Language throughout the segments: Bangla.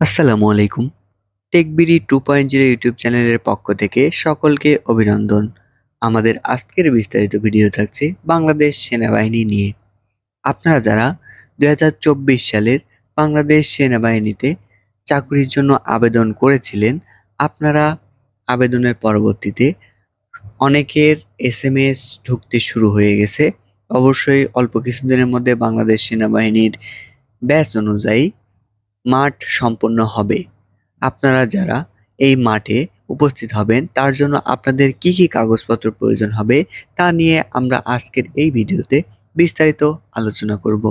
আসসালামু আলাইকুম। TechBD two point zero YouTube চ্যানেলের পক্ষ থেকে সকলকে অভিনন্দন। আমাদের আজকের বিস্তারিত ভিডিও থাকছে বাংলাদেশ সেনাবাহিনী নিয়ে। আপনারা যারা দু হাজার চব্বিশ সালের বাংলাদেশ সেনাবাহিনীতে চাকরির জন্য আবেদন করেছিলেন, আপনারা আবেদনের পরবর্তীতে অনেকের এস এম এস ঢুকতে শুরু হয়ে গেছে। অবশ্যই অল্প কিছুদিনের মধ্যে বাংলাদেশ সেনাবাহিনীর ব্যাচ অনুযায়ী মাঠ সম্পন্ন হবে। আপনারা যারা এই মাঠে উপস্থিত হবেন, তার জন্য আপনাদের কি কি কাগজপত্র প্রয়োজন হবে, তা নিয়ে আমরা আজকের এই ভিডিওতে বিস্তারিত আলোচনা করব।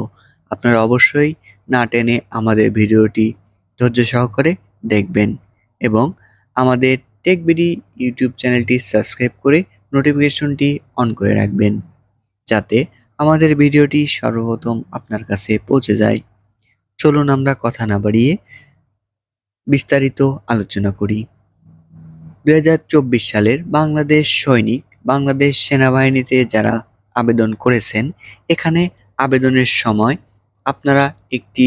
আপনারা অবশ্যই না টেনে আমাদের ভিডিওটি ধৈর্য সহকারে দেখবেন এবং আমাদের টেকবিডি ইউটিউব চ্যানেলটি সাবস্ক্রাইব করে নোটিফিকেশনটি অন করে রাখবেন, যাতে আমাদের ভিডিওটি সর্বপ্রথম আপনার কাছে পৌঁছে যায়। চলুন আমরা কথা না বাড়িয়ে বিস্তারিত আলোচনা করি। দু হাজার চব্বিশ সালের বাংলাদেশ সৈনিক, বাংলাদেশ সেনাবাহিনীতে যারা আবেদন করেছেন, এখানে আবেদনের সময় আপনারা একটি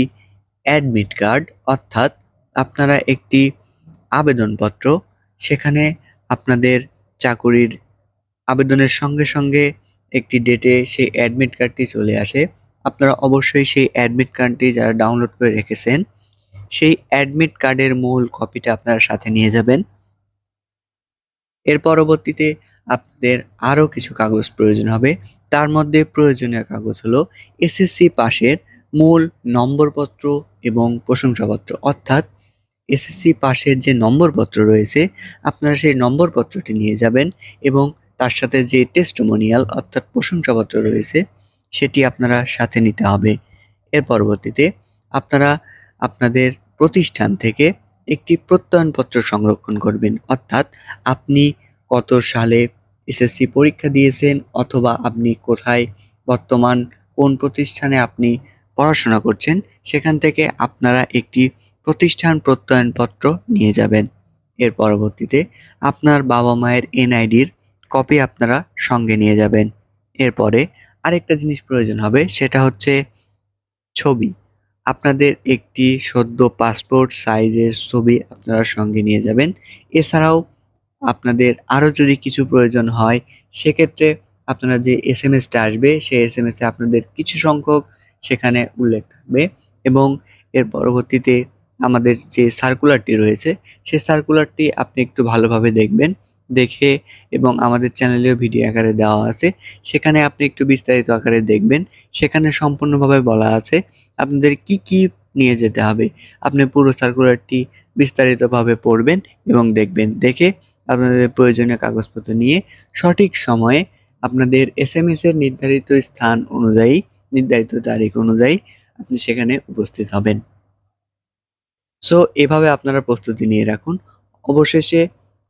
অ্যাডমিট কার্ড, অর্থাৎ আপনারা একটি আবেদনপত্র, সেখানে আপনাদের চাকুরির আবেদনের সঙ্গে সঙ্গে একটি ডেটে সেই অ্যাডমিট কার্ডটি চলে আসে। আপনারা অবশ্যই সেই অ্যাডমিট কার্ডটি যারা ডাউনলোড করে রেখেছেন, সেই অ্যাডমিট কার্ডের মূল কপিটা আপনারা সাথে নিয়ে যাবেন। এর পরবর্তীতে আপনাদের আরও কিছু কাগজ প্রয়োজন হবে। তার মধ্যে প্রয়োজনীয় কাগজ হলো এসএসসি পাশের মূল নম্বরপত্র এবং প্রশংসাপত্র। অর্থাৎ এসএসসি পাশের যে নম্বরপত্র রয়েছে, আপনারা সেই নম্বরপত্রটি নিয়ে যাবেন এবং তার সাথে যে টেস্টমোনিয়াল অর্থাৎ প্রশংসাপত্র রয়েছে সেটি আপনারা সাথে নিতে হবে। এর পরবর্তীতে আপনারা আপনাদের প্রতিষ্ঠান থেকে একটি প্রত্যয়নপত্র সংরক্ষণ করবেন। অর্থাৎ আপনি কত সালে এসএসসি পরীক্ষা দিয়েছেন অথবা আপনি কোথায় বর্তমান কোন প্রতিষ্ঠানে আপনি পড়াশোনা করছেন, সেখান থেকে আপনারা একটি প্রতিষ্ঠান প্রত্যয়নপত্র নিয়ে যাবেন। এর পরবর্তীতে আপনার বাবা মায়ের এনআইডির কপি আপনারা সঙ্গে নিয়ে যাবেন। এরপরে আরেকটা জিনিস প্রয়োজন হবে, সেটা হচ্ছে ছবি। আপনাদের একটি সদ্য পাসপোর্ট সাইজের ছবি আপনারা সঙ্গে নিয়ে যাবেন। এছাড়াও আপনাদের আরও যদি কিছু প্রয়োজন হয়, সেক্ষেত্রে আপনারা যে এস এম এসটা আসবে, সেই এস এম এসে আপনাদের কিছু সংখ্যক সেখানে উল্লেখ থাকবে এবং এর পরবর্তীতে আমাদের যে সার্কুলারটি রয়েছে, সেই সার্কুলারটি আপনি একটু ভালোভাবে দেখবেন। দেখে এবং আমাদের চ্যানেলেও ভিডিও আকারে দেওয়া আছে। সেখানে আপনি একটু বিস্তারিত আকারে দেখবেন। সেখানে সম্পূর্ণভাবে বলা আছে আপনাদের কি কি নিয়ে যেতে হবে। আপনি পুরো সার্কুলারটি বিস্তারিতভাবে পড়বেন এবং দেখবেন। দেখে আপনাদের প্রয়োজনীয় কাগজপত্র নিয়ে সঠিক সময়ে আপনাদের এস এম এর নির্ধারিত স্থান অনুযায়ী, নির্ধারিত তারিখ অনুযায়ী আপনি সেখানে উপস্থিত হবেন। সো এভাবে আপনারা প্রস্তুতি নিয়ে রাখুন। অবশেষে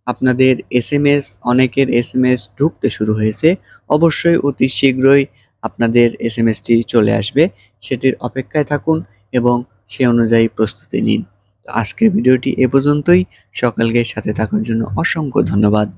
আপনাদের এস এম এস অনেকের এস এম এস ঢুকতে শুরু হয়েছে। অবশ্যই অতি শীঘ্রই আপনাদের এস এম এসটি চলে আসবে। সেটির অপেক্ষায় থাকুন এবং সে অনুযায়ী প্রস্তুতি নিন। আজকের ভিডিওটি এ পর্যন্তই। সকালকে সাথে থাকার জন্য অসংখ্য ধন্যবাদ।